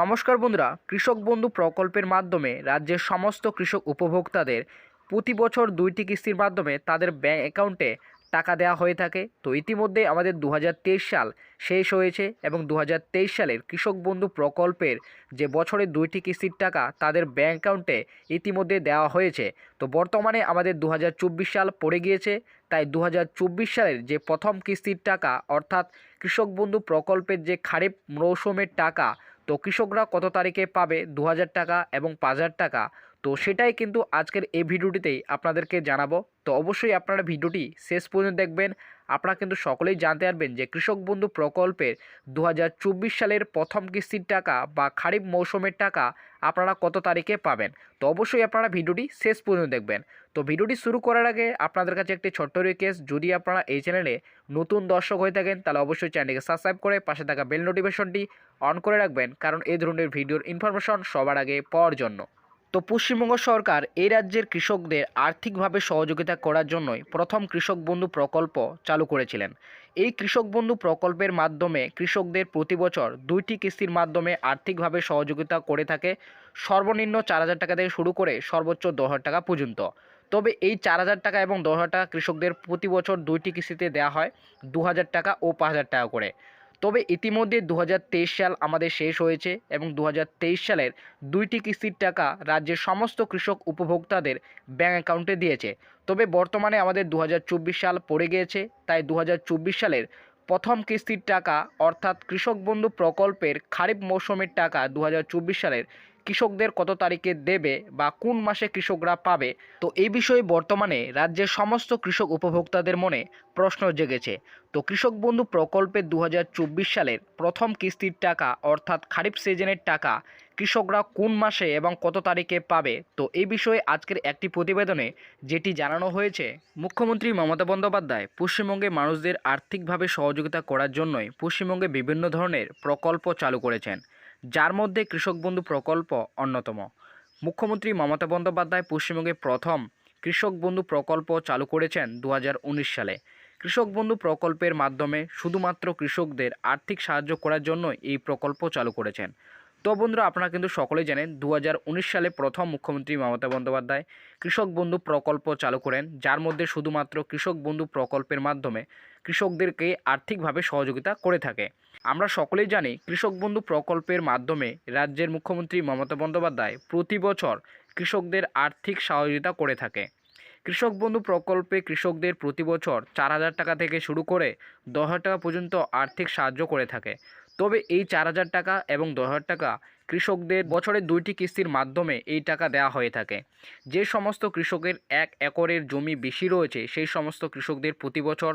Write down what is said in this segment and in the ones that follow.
নমস্কার বন্ধুরা, কৃষক বন্ধু প্রকল্পের মাধ্যমে রাজ্যের সমস্ত কৃষক উপভোক্তাদের প্রতি বছর দুইটি কিস্তির মাধ্যমে তাদের ব্যাঙ্ক অ্যাকাউন্টে টাকা দেওয়া হয়ে থাকে। তো ইতিমধ্যে আমাদের দু হাজার তেইশ সাল শেষ হয়েছে এবং দু হাজার তেইশ সালের কৃষক বন্ধু প্রকল্পের যে বছরে দুইটি কিস্তির টাকা তাদের ব্যাঙ্ক অ্যাকাউন্টে ইতিমধ্যে দেওয়া হয়েছে। তো বর্তমানে আমাদের দু হাজার চব্বিশ সাল পড়ে গিয়েছে, তাই দু হাজার চব্বিশ সালের যে প্রথম কিস্তির টাকা অর্থাৎ কৃষক বন্ধু প্রকল্পের যে খারিফ মৌসুমের টাকা তো কৃষকরা কত তারিখে পাবে? দু হাজার টাকা এবং পাঁচ হাজার টাকা? তো সেটাই কিন্তু আজকের এই ভিডিওটিতেই আপনাদেরকে জানাব। তো অবশ্যই আপনারা ভিডিওটি শেষ পর্যন্ত দেখবেন। আপনারা কিন্তু সকলেই জানতে পারবেন যে কৃষক বন্ধু প্রকল্পের দু হাজার চব্বিশ সালের প্রথম কিস্তির টাকা বা খারিফ মৌসুমের টাকা আপনারা কত তারিখে পাবেন? তো অবশ্যই আপনারা ভিডিওটি শেষ পর্যন্ত দেখবেন। তো ভিডিওটি শুরু করার আগে আপনাদের কাছে একটি ছোট্ট রিকোয়েস্ট যদি আপনারা এই চ্যানেলে নতুন দর্শক হয়ে থাকেন, তাহলে অবশ্যই চ্যানেলটিকে সাবস্ক্রাইব করে পাশে থাকা বেল নোটিফিকেশনটি অন করে রাখবেন, কারণ এই ধরনের ভিডিওর ইনফরমেশন সবার আগে পাওয়ার জন্য। তো পশ্চিমবঙ্গ সরকার এই রাজ্যের কৃষকদের আর্থিকভাবে সহযোগিতা করার জন্যই প্রথম কৃষক বন্ধু প্রকল্প চালু করেছিলেন। এই কৃষক বন্ধু প্রকল্পের মাধ্যমে কৃষকদের প্রতি বছর দুইটি কিস্তির মাধ্যমে আর্থিকভাবে সহযোগিতা করে থাকে। সর্বনিম্ন চার হাজার টাকা থেকে শুরু করে সর্বোচ্চ দশ হাজার টাকা পর্যন্ত। তবে এই চার হাজার টাকা এবং দশ হাজার টাকা কৃষকদের প্রতি বছর দুইটি কিস্তিতে দেওয়া হয় দু হাজার টাকা ও পাঁচ হাজার টাকা করে। তবে ইতিমধ্যে দু হাজার তেইশ সাল আমাদের শেষ হয়েছে এবং দু হাজার তেইশ সালের দুইটি কিস্তির টাকা রাজ্যের সমস্ত কৃষক উপভোক্তাদের ব্যাঙ্ক অ্যাকাউন্টে দিয়েছে। তবে বর্তমানে আমাদের দু হাজার চব্বিশ সাল পড়ে গিয়েছে, তাই দু হাজার চব্বিশ সালের প্রথম কিস্তির টাকা অর্থাৎ কৃষক বন্ধু প্রকল্পের খারিফ মৌসুমের টাকা দু হাজার চব্বিশ সালের কৃষকদের কত তারিখে দেবে বা কোন মাসে কৃষকরা পাবে? তো এই বিষয়ে বর্তমানে রাজ্যের সমস্ত কৃষক উপভোক্তাদের মনে প্রশ্ন জেগেছে। তো কৃষক বন্ধু প্রকল্পের দু সালের প্রথম কিস্তির টাকা অর্থাৎ খারিফ সিজনের টাকা কৃষকরা কোন মাসে এবং কত তারিখে পাবে? তো এই বিষয়ে আজকের একটি প্রতিবেদনে যেটি জানানো হয়েছে, মুখ্যমন্ত্রী মমতা বন্দ্যোপাধ্যায় পশ্চিমবঙ্গে মানুষদের আর্থিকভাবে সহযোগিতা করার জন্যই পশ্চিমবঙ্গে বিভিন্ন ধরনের প্রকল্প চালু করেছেন। যার মধ্যে কৃষক বন্ধু প্রকল্প অন্যতম। মুখ্যমন্ত্রী মমতা বন্দ্যোপাধ্যায় পশ্চিমবঙ্গে প্রথম কৃষক বন্ধু প্রকল্প চালু করেছেন দু হাজার উনিশ সালে। কৃষক বন্ধু প্রকল্পের মাধ্যমে শুধুমাত্র কৃষকদের আর্থিক সাহায্য করার জন্য এই প্রকল্প চালু করেছেন। তো বন্ধুরা, আপনারা কিন্তু সকলেই জানেন দু হাজার উনিশ সালে প্রথম মুখ্যমন্ত্রী মমতা বন্দ্যোপাধ্যায় কৃষক বন্ধু প্রকল্প চালু করেন, যার মধ্যে শুধুমাত্র কৃষক বন্ধু প্রকল্পের মাধ্যমে কৃষকদেরকে আর্থিকভাবে সহযোগিতা করে থাকে। আমরা সকলেই জানি কৃষক বন্ধু প্রকল্পের মাধ্যমে রাজ্যের মুখ্যমন্ত্রী মমতা বন্দ্যোপাধ্যায় প্রতি বছর কৃষকদের আর্থিক সহযোগিতা করে থাকে। কৃষক বন্ধু প্রকল্পে কৃষকদের প্রতি বছর চার হাজার টাকা থেকে শুরু করে দশ হাজার টাকা পর্যন্ত আর্থিক সাহায্য করে থাকে। তবে এই চার হাজার টাকা এবং দশ হাজার টাকা কৃষকদের বছরে দুইটি কিস্তির মাধ্যমে এই টাকা দেওয়া হয়ে থাকে। যে সমস্ত কৃষকের এক একরের জমি বেশি রয়েছে, সেই সমস্ত কৃষকদের প্রতি বছর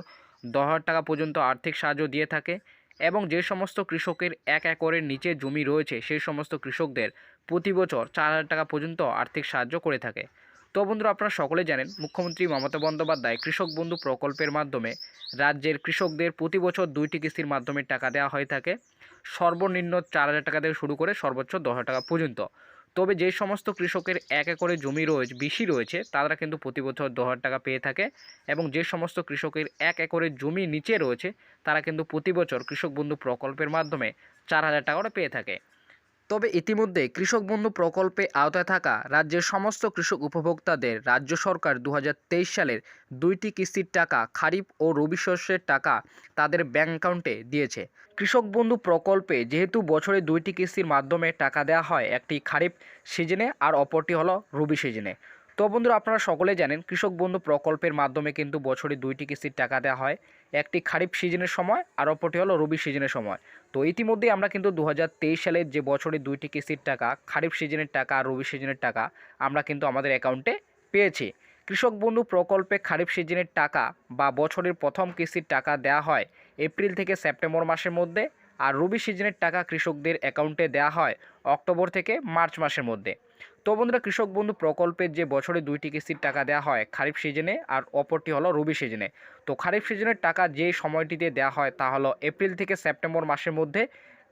দশ হাজার টাকা পর্যন্ত আর্থিক সাহায্য দিয়ে থাকে এবং যে সমস্ত কৃষকের এক একরের নিচে জমি রয়েছে, সেই সমস্ত কৃষকদের প্রতি বছর চার হাজার টাকা পর্যন্ত আর্থিক সাহায্য করে থাকে। তো বন্ধুরা আপনারা সকলে জানেন, মুখ্যমন্ত্রী মমতা বন্দ্যোপাধ্যায় কৃষক বন্ধু প্রকল্পের মাধ্যমে রাজ্যের কৃষকদের প্রতি বছর দুইটি কিস্তির মাধ্যমে টাকা দেওয়া হয়ে থাকে। সর্বনিম্ন চার হাজার টাকা থেকে শুরু করে সর্বোচ্চ দশ টাকা পর্যন্ত। তবে যে সমস্ত কৃষকের এক একরে জমি রয়েছে, বেশি রয়েছে, তারা কিন্তু প্রতি বছর হাজার টাকা পেয়ে থাকে এবং যে সমস্ত কৃষকের এক একরের জমি নিচে রয়েছে, তারা কিন্তু প্রতি বছর কৃষক বন্ধু প্রকল্পের মাধ্যমে চার হাজার টাকা পেয়ে থাকে। তবে ইতিমধ্যে কৃষক বন্ধু প্রকল্পে আওতায় থাকা রাজ্যের সমস্ত কৃষক উপভোক্তাদের রাজ্য সরকার দু হাজার তেইশ সালের দুইটি কিস্তির টাকা, খারিফ ও রবি শস্যের টাকা তাদের ব্যাংক অ্যাকাউন্টে দিয়েছে। কৃষক বন্ধু প্রকল্পে যেহেতু বছরে দুইটি কিস্তির মাধ্যমে টাকা দেওয়া হয়, একটি খারিফ সিজনে আর অপরটি হলো রবি সিজনে। তো বন্ধুরা আপনারা সকলে জানেন, কৃষক বন্ধু প্রকল্পের মাধ্যমে কিন্তু বছরে দুইটি কিস্তির টাকা দেওয়া হয়। একটি খারিফ সিজনের সময়, আর অপরটি হলো রবি সিজনের সময়। তো ইতিমধ্যেই আমরা কিন্তু দু হাজার তেইশ সালের যে বছরে দুইটি কিস্তির টাকা, খারিফ সিজনের টাকা আর রবি সিজনের টাকা, আমরা কিন্তু আমাদের অ্যাকাউন্টে পেয়েছি। কৃষক বন্ধু প্রকল্পে খারিফ সিজনের টাকা বা বছরের প্রথম কিস্তির টাকা দেওয়া হয় এপ্রিল থেকে সেপ্টেম্বর মাসের মধ্যে, আর রবি সিজনের টাকা কৃষকদের অ্যাকাউন্টে দেওয়া হয় অক্টোবর থেকে মার্চ মাসের মধ্যে। তো বন্ধুরা, কৃষক বন্ধু প্রকল্পের যে বছরে দুইটি কিস্তির টাকা দেওয়া হয় খারিফ সিজনে আর অপরটি হলো রবি সিজনে। তো খারিফ সিজনের টাকা যে সময়টিতে দেওয়া হয় তা হলো এপ্রিল থেকে সেপ্টেম্বর মাসের মধ্যে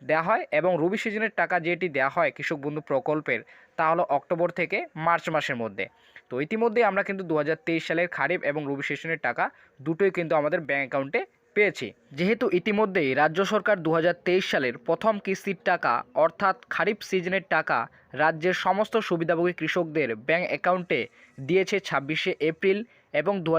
দেওয়া হয় এবং রবি সিজনের টাকা যেটি দেওয়া হয় কৃষক বন্ধু প্রকল্পের তা হলো অক্টোবর থেকে মার্চ মাসের মধ্যে। তো ইতিমধ্যে আমরা কিন্তু দু হাজার তেইশ সালের খারিফ এবং রবি সিজনের টাকা দুটোই কিন্তু আমাদের ব্যাঙ্ক অ্যাকাউন্টে পেয়েছি। যেহেতু ইতিমধ্যেই রাজ্য সরকার দু হাজার তেইশ সালের প্রথম কিস্তির টাকা, অর্থাৎ খারিফ সিজনের টাকা, রাজ্যের সমস্ত সুবিধাভোগী কৃষকদের ব্যাংক অ্যাকাউন্টে দিয়েছে ছাব্বিশে এপ্রিল এবং দু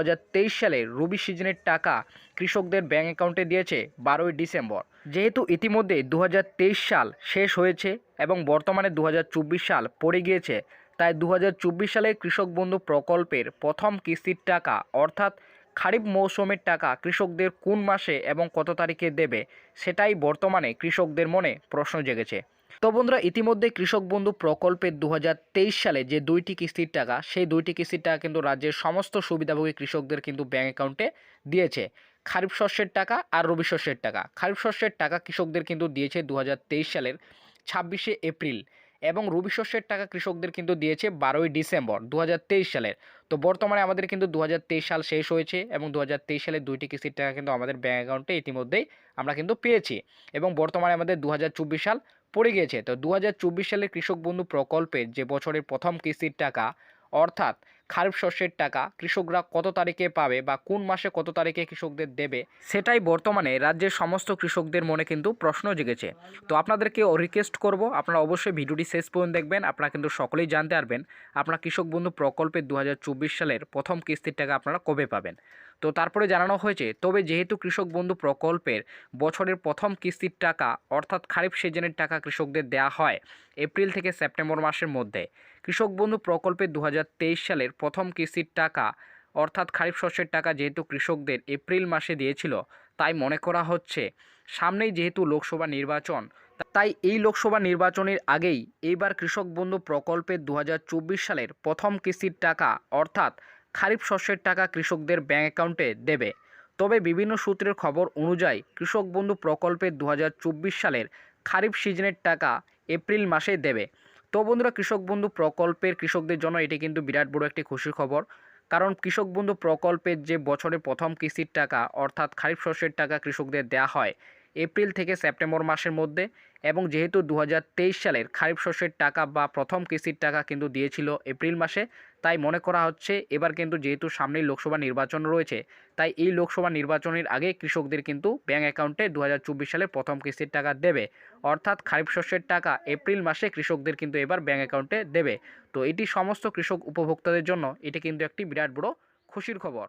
সালের রবি সিজনের টাকা কৃষকদের ব্যাংক অ্যাকাউন্টে দিয়েছে বারোই ডিসেম্বর। যেহেতু ইতিমধ্যে দু হাজার তেইশ সাল শেষ হয়েছে এবং বর্তমানে দু হাজার চব্বিশ সাল পড়ে গিয়েছে, তাই দু হাজার চব্বিশ সালে কৃষক বন্ধু প্রকল্পের প্রথম কিস্তির টাকা, অর্থাৎ খারিফ মৌসুমের টাকা কৃষকদের কোন মাসে এবং কত তারিখে দেবে সেটাই বর্তমানে কৃষকদের মনে প্রশ্ন জেগেছে। তো বন্ধুরা, ইতিমধ্যে কৃষক বন্ধু প্রকল্পের দু হাজার তেইশ সালে যে দুইটি কিস্তির টাকা, সেই দুইটি কিস্তির টাকা কিন্তু রাজ্যের সমস্ত সুবিধাভোগী কৃষকদের কিন্তু ব্যাঙ্ক অ্যাকাউন্টে দিয়েছে। খারিফ শস্যের টাকা আর রবি শস্যের টাকা। খারিফ শস্যের টাকা কৃষকদের কিন্তু দিয়েছে দু হাজার তেইশ সালের ছাব্বিশে এপ্রিল। এবং রবি শস্যের টাকা কৃষকদের কিন্তু দিয়েছে বারোই ডিসেম্বর দু হাজার তেইশ সালের। তো বর্তমানে আমাদের কিন্তু দু হাজার তেইশ সাল শেষ হয়েছে এবং দু সালে দুইটি কিস্তির টাকা কিন্তু আমাদের ব্যাঙ্ক অ্যাকাউন্টে ইতিমধ্যেই আমরা কিন্তু পেয়েছি এবং বর্তমানে আমাদের দু হাজার চব্বিশ সাল পড়ে গিয়েছে। তো দু হাজার চব্বিশ সালের কৃষক বন্ধু প্রকল্পের যে বছরের প্রথম কিস্তির টাকা, অর্থাৎ খারিফ শস্যের টাকা কৃষকরা কত তারিখে পাবে বা কোন মাসে কত তারিখে কৃষকদের দেবে, সেটাই বর্তমানে রাজ্যের সমস্ত কৃষকদের মনে কিন্তু প্রশ্ন জেগেছে। তো আপনাদেরকে রিকোয়েস্ট করব, আপনারা অবশ্যই ভিডিওটি শেষ পর্যন্ত দেখবেন, আপনারা কিন্তু সকলেই জানতে পারবেন, আপনার কৃষক বন্ধু প্রকল্পের দু হাজার চব্বিশ সালের প্রথম কিস্তির টাকা আপনারা কবে পাবেন। তো তারপরে জানানো হয়েছে, তবে যেহেতু কৃষক বন্ধু প্রকল্পের বছরের প্রথম কিস্তির টাকা, অর্থাৎ খারিফ সিজনের টাকা কৃষকদের দেওয়া হয় এপ্রিল থেকে সেপ্টেম্বর মাসের মধ্যে। কৃষক বন্ধু প্রকল্পের দু সালের প্রথম কিস্তির টাকা, অর্থাৎ খারিফ শস্যের টাকা যেহেতু কৃষকদের এপ্রিল মাসে দিয়েছিল, তাই মনে করা হচ্ছে সামনেই যেহেতু লোকসভা নির্বাচন, তাই এই লোকসভা নির্বাচনের আগেই এইবার কৃষক বন্ধু প্রকল্পের দু হাজার চব্বিশ সালের প্রথম কিস্তির টাকা, অর্থাৎ খারিফ শস্যের টাকা কৃষকদের ব্যাংক অ্যাকাউন্টে দেবে। তবে বিভিন্ন সূত্রের খবর অনুযায়ী, কৃষক বন্ধু প্রকল্পের দু হাজার চব্বিশ সালের খারিফ সিজনের টাকা এপ্রিল মাসে দেবে। তো বন্ধুরা, কৃষক বন্ধু প্রকল্পের কৃষকদের জন্য এটি কিন্তু বিরাট বড় একটি খুশির খবর। কারণ কৃষক বন্ধু প্রকল্পের যে বছরের প্রথম কিস্তির টাকা, অর্থাৎ খারিফ শস্যের টাকা কৃষকদের দেওয়া হয় এপ্রিল থেকে সেপ্টেম্বর মাসের মধ্যে এবং যেহেতু দু হাজার তেইশ সালের খারিফ শস্যের টাকা বা প্রথম কিস্তির টাকা কিন্তু দিয়েছিল এপ্রিল মাসে, তাই মনে করা হচ্ছে এবার কিন্তু যেহেতু সামনেই লোকসভা নির্বাচন রয়েছে, তাই এই লোকসভা নির্বাচনের আগে কৃষকদের কিন্তু ব্যাঙ্ক অ্যাকাউন্টে দু সালের প্রথম কিস্তির টাকা দেবে। অর্থাৎ খারিফ শস্যের টাকা এপ্রিল মাসে কৃষকদের কিন্তু এবার ব্যাঙ্ক অ্যাকাউন্টে দেবে। তো এটি সমস্ত কৃষক উপভোক্তাদের জন্য এটি কিন্তু একটি বিরাট বড় খুশির খবর।